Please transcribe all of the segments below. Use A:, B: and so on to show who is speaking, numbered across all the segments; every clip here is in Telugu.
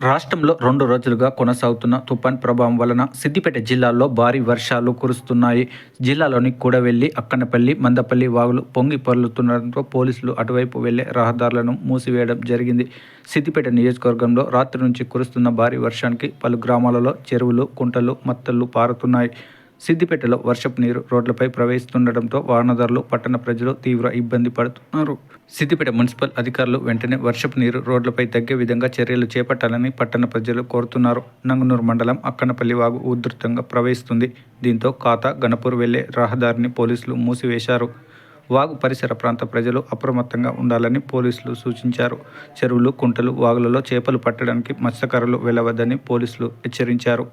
A: రాష్ట్రంలో రెండు రోజులుగా కొనసాగుతున్న తుఫాన్ ప్రభావం వలన సిద్దిపేట జిల్లాలో భారీ వర్షాలు కురుస్తున్నాయి. జిల్లాలోని కూడవెల్లి అక్కనపల్లి మందపల్లి వాగులు పొంగి పొరలుతుండటంతో పోలీసులు అటువైపు వెళ్ళే రహదారులను మూసివేయడం జరిగింది. సిద్దిపేట నియోజకవర్గంలో రాత్రి నుంచి కురుస్తున్న భారీ వర్షానికి పలు గ్రామాలలో చెరువులు కుంటలు మత్తళ్ళు పారుతున్నాయి. సిద్దిపేటలో వర్షపు నీరు రోడ్లపై ప్రవేశిస్తుండటంతో వాహనదారులు పట్టణ ప్రజలు తీవ్ర ఇబ్బంది పడుతున్నారు. సిద్దిపేట మున్సిపల్ అధికారులు వెంటనే వర్షపు నీరు రోడ్లపై తగ్గే విధంగా చర్యలు చేపట్టాలని పట్టణ ప్రజలు కోరుతున్నారు. నంగనూరు మండలం అక్కనపల్లి వాగు ఉధృతంగా ప్రవహిస్తుంది. దీంతో ఖాతా గణపూర్ వెళ్ళే రహదారిని పోలీసులు మూసివేశారు. వాగు పరిసర ప్రాంత ప్రజలు అప్రమత్తంగా ఉండాలని పోలీసులు సూచించారు. చెరువులు కుంటలు వాగులలో చేపలు పట్టడానికి మత్స్యకారులు వెళ్ళవద్దని పోలీసులు హెచ్చరించారు.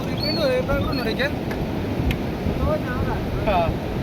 B: Tao pindu, pindu, pindu, pindu, pindu, pindu, pindu,